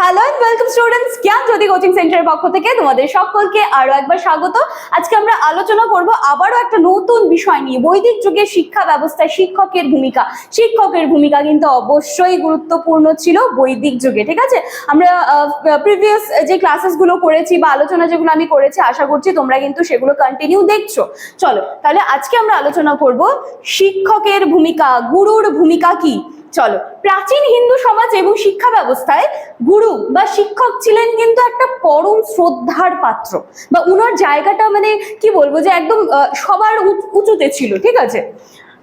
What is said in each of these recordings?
Hello and welcome students জ্ঞান জ্যোতি coaching সেন্টারের পক্ষ থেকে তোমাদের সকলকে আরও একবার স্বাগত। আজকে আমরা আলোচনা করব আবারও একটা নতুন বিষয় নিয়ে, বৈদিক যুগে শিক্ষা ব্যবস্থায় শিক্ষকের ভূমিকা। শিক্ষকের ভূমিকা কিন্তু অবশ্যই গুরুত্বপূর্ণ ছিল বৈদিক যুগে, ঠিক আছে? আমরা প্রিভিয়াস যে ক্লাসেসগুলো করেছি বা আলোচনা যেগুলো আমি করেছি, আশা করছি তোমরা কিন্তু সেগুলো কন্টিনিউ দেখছ। চলো, তাহলে আজকে আমরা আলোচনা করব শিক্ষকের ভূমিকা, গুরুর ভূমিকা কি? চলো, প্রাচীন হিন্দু সমাজ এবং শিক্ষা ব্যবস্থায় গুরু বা শিক্ষক ছিলেন কিন্তু একটা পরম শ্রদ্ধার পাত্র বা উনার জায়গাটা মানে কি বলব যে একদম সবার উচ- উঁচুতে ছিল, ঠিক আছে?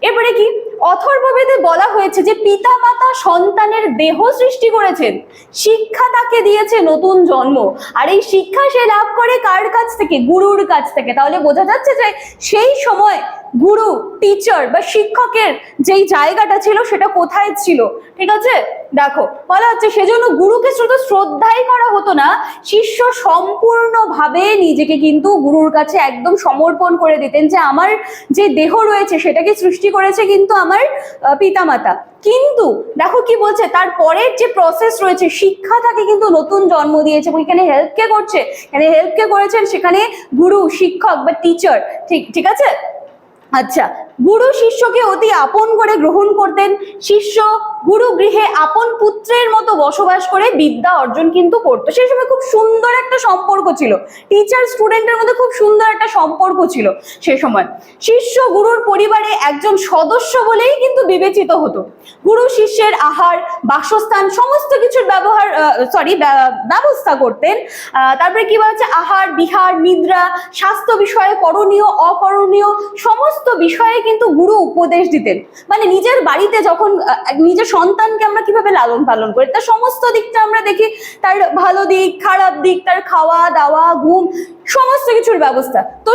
এবারে কি অথর্ববেদে বলা হয়েছে যে পিতা মাতা সন্তানের দেহ সৃষ্টি করেছেন। শিক্ষা তাকে দিয়েছে নতুন জন্ম। আর এই শিক্ষা সে লাভ করে কার কাছ থেকে? গুরুর কাছ থেকে। তাহলে বোঝা যাচ্ছে যে সেই সময় গুরু টিচার বা শিক্ষকের যেই জায়গাটা ছিল সেটা কোথায় ছিল? ঠিক আছে? দেখো, বলা হচ্ছে সেজন্য গুরুকে শুধু শ্রদ্ধাই করা হতো না, শিষ্য সম্পূর্ণভাবে নিজেকে কিন্তু গুরুর কাছে একদম সমর্পণ করে দিতেন যে আমার যে দেহ রয়েছে সেটাকে সৃষ্টি করেছে কিন্তু আমার পিতা পিতামাতা। কিন্তু দেখো কি বলছে, তার পরের যে প্রসেস রয়েছে, শিক্ষা তাকে কিন্তু নতুন জন্ম দিয়েছে এবং এখানে হেল্প কে করছে? এখানে হেল্প কে করেছেন? সেখানে গুরু, শিক্ষক বা টিচার ঠিক ঠিক আছে? আচ্ছা গুরু শিষ্যকে অতি আপন করে গ্রহণ করতেন। শিষ্য গুরু গৃহে আপন পুত্রের মতো বসবাস করে বিদ্যা অর্জন কিন্তু করতো। সেই সময় খুব সুন্দর একটা সম্পর্ক ছিল। টিচার স্টুডেন্টের মধ্যে খুব সুন্দর একটা সম্পর্ক ছিল সে সময়। শিষ্য গুরুর পরিবারে একজন সদস্য বলেই কিন্তু বিবেচিত হতো। গুরু শিষ্যের আহার, বাসস্থান সমস্ত কিছুর ব্যবহার সরি ব্যবস্থা করতেন। তারপরে কি বলা হচ্ছে? আহার, বিহার, নিদ্রা, স্বাস্থ্য বিষয়ে করণীয়, অকরণীয় সমস্ত বিষয়ে কিন্তু গুরু উপদেশ দিতেন। মানে নিজের বাড়িতে যখন নিজের সন্তানকে আমরা কীভাবে লালন পালন করি, তার সমস্ত দিকটা আমরা দেখি। তার ভালো দিক, খারাপ দিক, তার খাওয়া দাওয়া ঘুম সমস্ত কিছুর ব্যবস্থা। তো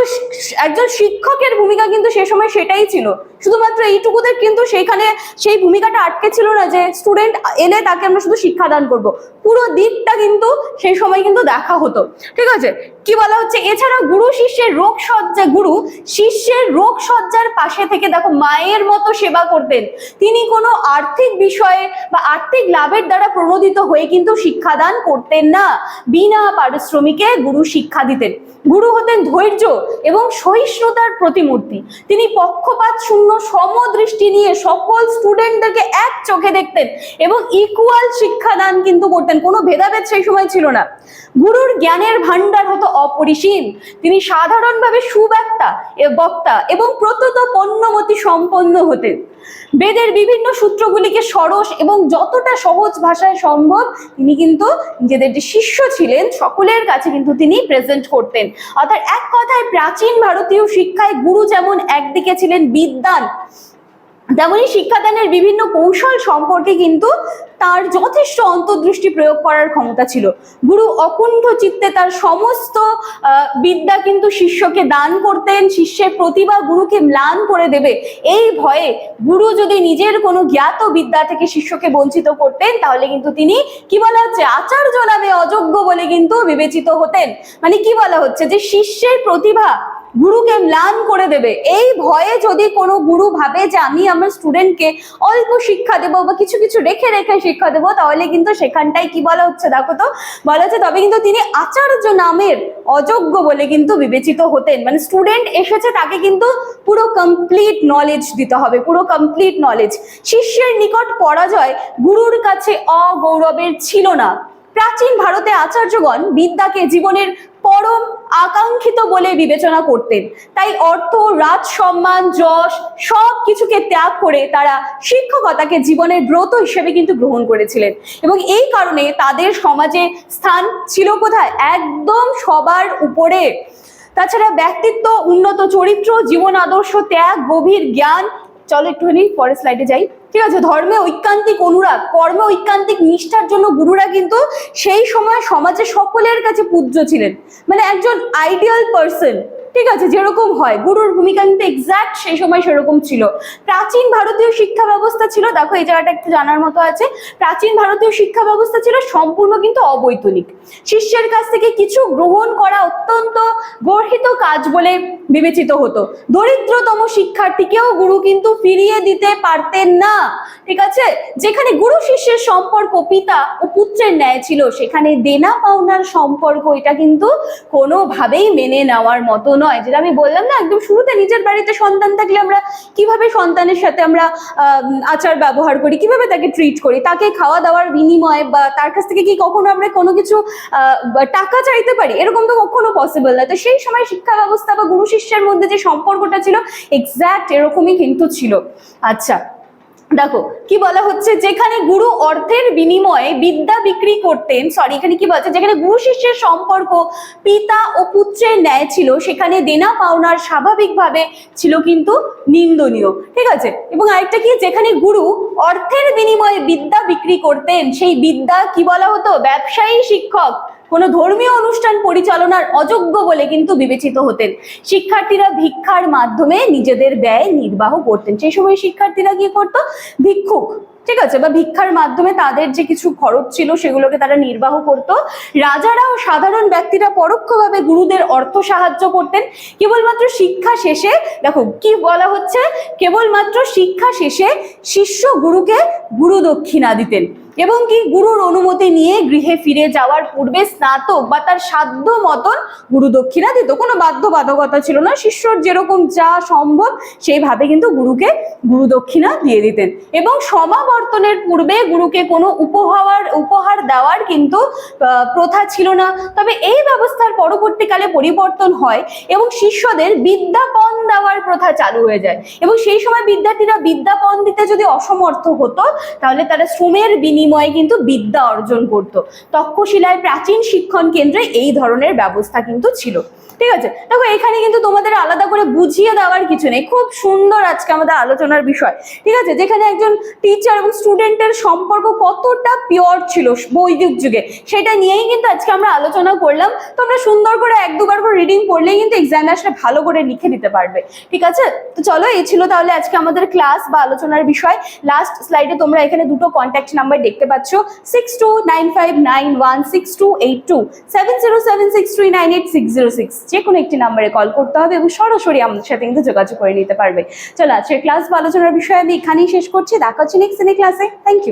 একজন শিক্ষকের ভূমিকা কিন্তু সে সময় সেটাই ছিল। শুধুমাত্র এইটুকুতে কিন্তু সেখানে সেই ভূমিকাটা আটকে ছিল না যে স্টুডেন্ট এলে তাকে আমরা শুধু শিক্ষাদান করব। পুরো দিকটা কিন্তু সেই সময় কিন্তু দেখা হতো। ঠিক আছে? কি বলা হচ্ছে? এছাড়া গুরু শিষ্যের রোগ সজ্জা গুরু শিষ্যের রোগ সজ্জার পাশে থেকে দেখো মায়ের মতো সেবা করতেন। তিনি কোনো আর্থিক বিষয়ে বা আর্থিক লাভের দ্বারা প্রণোদিত হয়ে কিন্তু শিক্ষাদান করতেন না। বিনা পারিশ্রমিকে গুরু শিক্ষা দিতেন। গুরু হতেন ধৈর্য এবং সহিষ্ণুতার প্রতিমূর্তি। তিনি পক্ষপাত শূন্য সমদৃষ্টি নিয়ে সকল স্টুডেন্টদেরকে এক চোখে দেখতেন এবং ইকুয়াল শিক্ষাদান কিন্তু করতেন। কোনো ভেদাভেদ সেই সময় ছিল না। গুরুর জ্ঞানের ভান্ডার হতো অপরিসীম। তিনি সাধারণভাবে সুব্যাক্তা বক্তা এবং প্রত্যত পণ্যমতি সম্পন্ন হতেন। বেদের বিভিন্ন সূত্রগুলিকে সরস এবং যতটা সহজ ভাষায় সম্ভব তিনি কিন্তু নিজেদের যে শিষ্য ছিলেন, সকলের কাছে কিন্তু তিনি প্রেজেন্ট করতেন। অর্থাৎ এক কথায় প্রাচীন ভারতীয় শিক্ষায় গুরু যেমন একদিকে ছিলেন বিদ্যান তেমনি শিক্ষাদানের বিভিন্ন কৌশল সম্পর্কে কিন্তু তার যথেষ্ট অন্তর্দৃষ্টি প্রয়োগ করার ক্ষমতা ছিল। গুরু অকুণ্ঠ চিত্তে তার সমস্ত বিদ্যা কিন্তু শিষ্যকে দান করতেন, শিষ্যের প্রতিভা গুরুকে ম্লান করে দেবে। এই ভয়ে গুরু যদি নিজের কোনো জ্ঞাত বিদ্যা থেকে শিষ্যকে বঞ্চিত করতেন, তাহলে কিন্তু তিনি কি বলা হচ্ছে আচার্য নামে অযোগ্য বলে কিন্তু বিবেচিত হতেন। মানে কি বলা হচ্ছে যে শিষ্যের প্রতিভা গুরুকে ম্লান করে দেবে। এই ভয়ে যদি কোনো গুরু ভাবে যে আমি আমার স্টুডেন্টকে অল্প শিক্ষা দেবো বা কিছু কিছু রেখে রেখে শিক্ষা দেবো, তাহলে কিন্তু সেখানটাই কি বলা হচ্ছে দেখো তো? বলা হচ্ছে তবে কিন্তু তিনি আচার্য নামের অযোগ্য বলে কিন্তু বিবেচিত হতেন। মানে স্টুডেন্ট এসেছে, তাকে কিন্তু পুরো কমপ্লিট নলেজ দিতে হবে, পুরো কমপ্লিট নলেজ শিষ্যের নিকট পরাজয় গুরুর কাছে অগৌরবের ছিল না। প্রাচীন ভারতে আচার্যগণ বিদ্যাকে জীবনের পরম আকাঙ্ক্ষিত বলে বিবেচনা করতেন। তাই অর্থ, রাজ সম্মান, যশ সব কিছুকে ত্যাগ করে তারা শিক্ষকতাকে জীবনের ব্রত হিসেবে কিন্তু গ্রহণ করেছিলেন। এবং এই কারণে তাদের সমাজে স্থান ছিল কোথায়? একদম সবার উপরে। তাছাড়া ব্যক্তিত্ব, উন্নত চরিত্র, জীবন আদর্শ, ত্যাগ, গভীর জ্ঞান। চলো একটুখানি পরের স্লাইডে যাই। ঠিক আছে, ধর্মে ঐকান্তিক অনুরাগ, কর্মে ঐকান্তিক নিষ্ঠার জন্য গুরুরা কিন্তু সেই সময় সমাজে সকলের কাছে পূজ্য ছিলেন। মানে একজন আইডিয়াল পার্সন ঠিক আছে, যেরকম হয়, গুরুর ভূমিকা কিন্তু এক্সাক্ট সেই সময় সেরকম ছিল। প্রাচীন ভারতীয় শিক্ষা ব্যবস্থা ছিল, দেখো এই জায়গাটা একটু জানার মতো আছে, প্রাচীন ভারতীয় শিক্ষা ব্যবস্থা ছিল সম্পূর্ণ কিন্তু অবৈতনিক। শিষ্যের কাছ থেকে কিছু গ্রহণ করা অত্যন্ত গর্হিত কাজ বলে বিবেচিত হতো। দরিদ্রতম শিক্ষার্থীকেও গুরু কিন্তু ফিরিয়ে দিতে পারতেন না। ঠিক আছে? যেখানে গুরু শিষ্যের সম্পর্ক, পিতা ও পুত্রের ন্যায় ছিল, সেখানে দেনা পাওনার সম্পর্ক এটা কিন্তু কোনোভাবেই মেনে নেওয়ার মতো নয়। যেটা আমি বললাম না, একদম শুরুতে নিজের বাড়িতে সন্তান থাকলে আমরা কীভাবে সন্তানের সাথে আমরা আচার ব্যবহার করি, কীভাবে তাকে ট্রিট করি, তাকে খাওয়া দাওয়ার বিনিময়ে বা তার কাছ থেকে কি কখনো আমরা কোনো কিছু টাকা চাইতে পারি, এরকম তো কখনো পসিবল না। তো সেই সময় শিক্ষা ব্যবস্থা বা গুরু শিষ্যের মধ্যে যে সম্পর্কটা ছিল এক্স্যাক্ট এরকমই কিন্তু ছিল। আচ্ছা দেখো, কি বলা হচ্ছে? যেখানে গুরু অর্থের বিনিময়ে বিদ্যা বিক্রি করতেন সরি এখানে কি বলছে? যেখানে গুরু শিষ্যের সম্পর্ক পিতা ও পুত্রের ন্যায় ছিল, সেখানে দেনা পাওনার স্বাভাবিকভাবে ছিল কিন্তু নিন্দনীয়। ঠিক আছে? এবং আরেকটা কি? যেখানে গুরু অর্থের বিনিময়ে বিদ্যা বিক্রি করতেন, সেই বিদ্যা কি বলা হতো? ব্যবসায়ী শিক্ষক কোনো ধর্মীয় অনুষ্ঠান পরিচালনার অযোগ্য বলে কিন্তু বিবেচিত হতেন। শিক্ষার্থীরা ভিক্ষার মাধ্যমে নিজেদের ব্যয় নির্বাহ করতেন। সেই সময় শিক্ষার্থীরা কি করতো? ভিক্ষুক, ঠিক আছে? বা ভিক্ষার মাধ্যমে তাদের যে কিছু খরচ ছিল সেগুলোকে তারা নির্বাহ করত। রাজারা ও সাধারণ ব্যক্তিরা পরোক্ষভাবে গুরুদের অর্থ সাহায্য করতেন। কেবলমাত্র শিক্ষা শেষে, দেখো কি বলা হচ্ছে? কেবলমাত্র শিক্ষা শেষে শিষ্য গুরুকে গুরু দক্ষিণা দিতেন। এবং কি গুরুর অনুমতি নিয়ে গৃহে ফিরে যাওয়ার পূর্বে স্নাতক বা তার সাধ্য মতন গুরু দক্ষিণা দিত। কোনো বাধ্যবাধকতা ছিল না। শিষ্যর যেরকম যা সম্ভব, সেইভাবে কিন্তু গুরুকে গুরু দক্ষিণা দিয়ে দিতেন। এবং সমাবর্তনের পূর্বে গুরুকে কোনো উপহার উপহার দেওয়ার কিন্তু প্রথা ছিল না। তবে এই ব্যবস্থার পরবর্তীকালে পরিবর্তন হয় এবং শিষ্যদের বিদ্যাপন দেওয়ার প্রথা চালু হয়ে যায়। এবং সেই সময় বিদ্যার্থীরা বিদ্যাপন দিতে যদি অসমর্থ হতো, তাহলে তারা শ্রমের বিনিময়ে কিন্তু বিদ্যা অর্জন করত। তক্ষশিলায় প্রাচীন শিক্ষণ কেন্দ্রে এই ধরনের ব্যবস্থা কিন্তু ছিল। ঠিক আছে? দেখো, এখানে কিন্তু তোমাদের আলাদা করে বুঝিয়ে দেওয়ার কিছু নেই। খুব সুন্দর আজকে আমাদের আলোচনার বিষয়। ঠিক আছে? যেখানে একজন টিচার এবং স্টুডেন্টের সম্পর্ক কতটা পিওর ছিল বৈদিক যুগে, সেটা নিয়েই কিন্তু আজকে আমরা আলোচনা করলাম। তোমরা সুন্দর করে এক দুবার করে রিডিং পড়লেই কিন্তু এক্সামে আসলে ভালো করে লিখে দিতে পারবে। ঠিক আছে? তো চলো, এই ছিল তাহলে আজকে আমাদের ক্লাস বা আলোচনার বিষয়। লাস্ট স্লাইডে তোমরা এখানে দুটো কন্ট্যাক্ট নাম্বার দেখতে পাচ্ছ। Six two nine five nine one six two eight two seven zero seven six three nine eight six zero six যে কোনো একটি নাম্বারে কল করতে হবে এবং সরাসরি আমাদের সাথে কিন্তু যোগাযোগ করে নিতে পারবে। চলো আজকের ক্লাস বা আলোচনার বিষয়ে আমি এখানেই শেষ করছি। দেখা হচ্ছে নেক্সট ক্লাসে থ্যাংক ইউ